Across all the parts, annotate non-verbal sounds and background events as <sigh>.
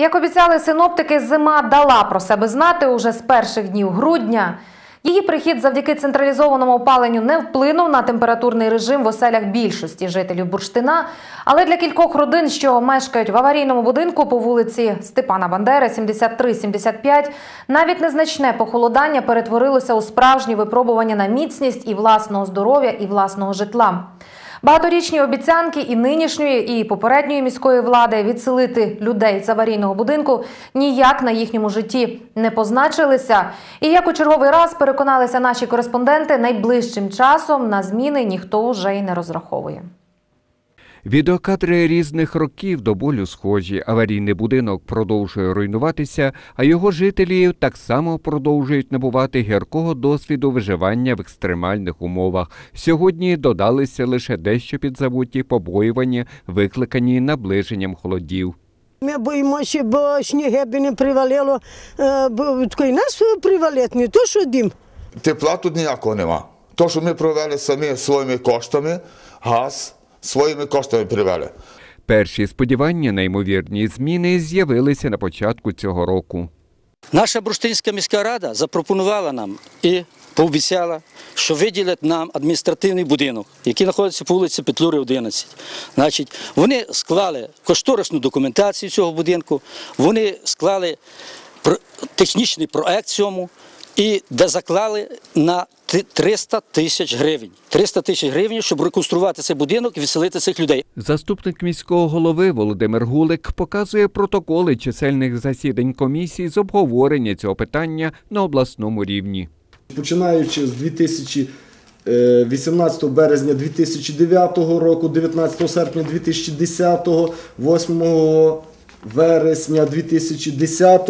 Як обіцяли синоптики, зима дала про себе знати уже з перших днів грудня. Її прихід завдяки централізованому опаленню не вплинув на температурний режим в оселях більшості жителів Бурштина. Але для кількох родин, що мешкають в аварійному будинку по вулиці Степана Бандери, 73-75, навіть незначне похолодання перетворилося у справжнє випробування на міцність і власного здоров'я, і власного житла. Багаторічні обіцянки і нинішньої, і попередньої міської влади відселити людей з аварійного будинку ніяк на їхньому житті не позначилися. І як у черговий раз переконалися наші кореспонденти, найближчим часом на зміни ніхто вже й не розраховує. Відеокадри різних років до болю схожі. Аварійний будинок продовжує руйнуватися, а його жителі так само продовжують набувати гіркого досвіду виживання в екстремальних умовах. Сьогодні додалися лише дещо підзабуті побоювання, викликані наближенням холодів. Ми боїмося, бо сніги би не привалило, е, бо такий нас привалить, не то що дим. Тепла тут ніякого нема. То, що ми провели самі своїми коштами, газ своїми коштами привели. Перші сподівання на ймовірні зміни з'явилися на початку цього року. Наша Бурштинська міська рада запропонувала нам і пообіцяла, що виділять нам адміністративний будинок, який знаходиться по вулиці Петлюри, 11. Значить, вони склали кошторисну документацію цього будинку, вони склали технічний проект цьому, і де заклали на 300 тисяч гривень. 300 тисяч гривень, щоб реконструвати цей будинок і відселити цих людей. Заступник міського голови Володимир Гулик показує протоколи чисельних засідань комісії з обговорення цього питання на обласному рівні. Починаючи з 2018 березня 2009 року, 19 серпня 2010, 8 вересня 2010,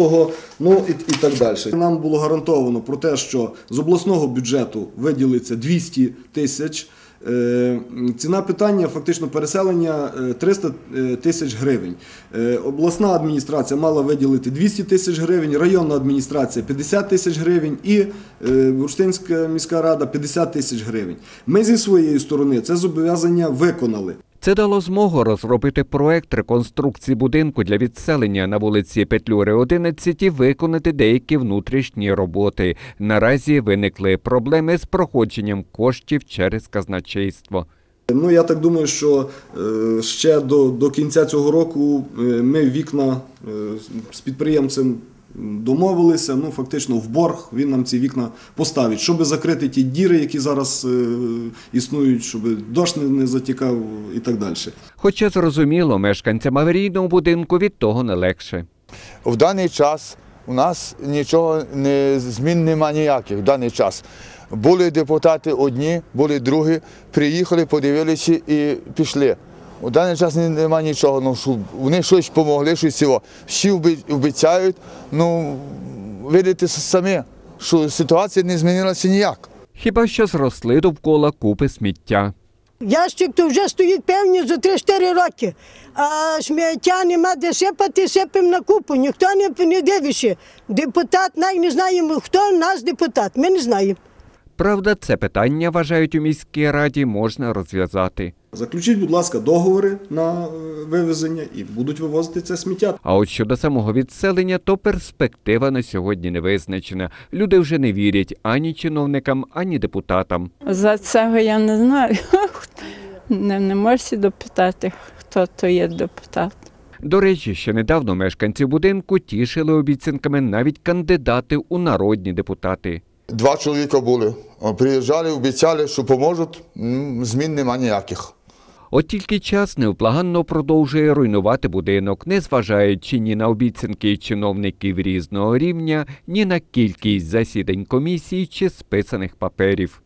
ну і, і так далі. Нам було гарантовано про те, що з обласного бюджету виділиться 200 тисяч. Е, Ціна питання фактично переселення е, 300 е, тисяч гривень. Е, Обласна адміністрація мала виділити 200 тисяч гривень, районна адміністрація 50 тисяч гривень і е, Бурштинська міська рада 50 тисяч гривень. Ми зі своєї сторони це зобов'язання виконали. Це дало змогу розробити проект реконструкції будинку для відселення на вулиці Петлюри 11 і виконати деякі внутрішні роботи. Наразі виникли проблеми з проходженням коштів через казначейство. Ну я так думаю, що е, ще до, до кінця цього року е, ми вікна е, з підприємцем домовилися. Ну фактично в борг він нам ці вікна поставить, щоб закрити ті діри, які зараз е, існують, щоб дощ не, не затікав і так далі. Хоча зрозуміло, мешканцям аварійного будинку від того не легше. В даний час у нас нічого не змін нема ніяких в даний час. Були депутати одні, були другі, приїхали, подивилися і пішли. У даний час нема нічого, ну, що вони щось допомогли, щось цього. Всі обіцяють, ну видите самі, що ситуація не змінилася ніяк. Хіба що зросли довкола купи сміття. Ящик то вже стоїть певні за 3-4 роки, а сміття нема де сипати, сипемо на купу, ніхто не, не дивиться. Депутат, навіть не знаємо, хто нас депутат, ми не знаємо. Правда, це питання, вважають у міській раді, можна розв'язати. Заключіть, будь ласка, договори на е, вивезення і будуть вивозити це сміття. А от щодо самого відселення, то перспектива на сьогодні не визначена. Люди вже не вірять ані чиновникам, ані депутатам. За цього я не знаю. <laughs> Не, не можу допитати, хто то є депутат. До речі, ще недавно мешканці будинку тішили обіцянками навіть кандидати у народні депутати. Два чоловіка були. Приїжджали, обіцяли, що поможуть, змін нема ніяких. От тільки час невплаганно продовжує руйнувати будинок, незважаючи ні на обіцянки чиновників різного рівня, ні на кількість засідань комісій чи списаних паперів.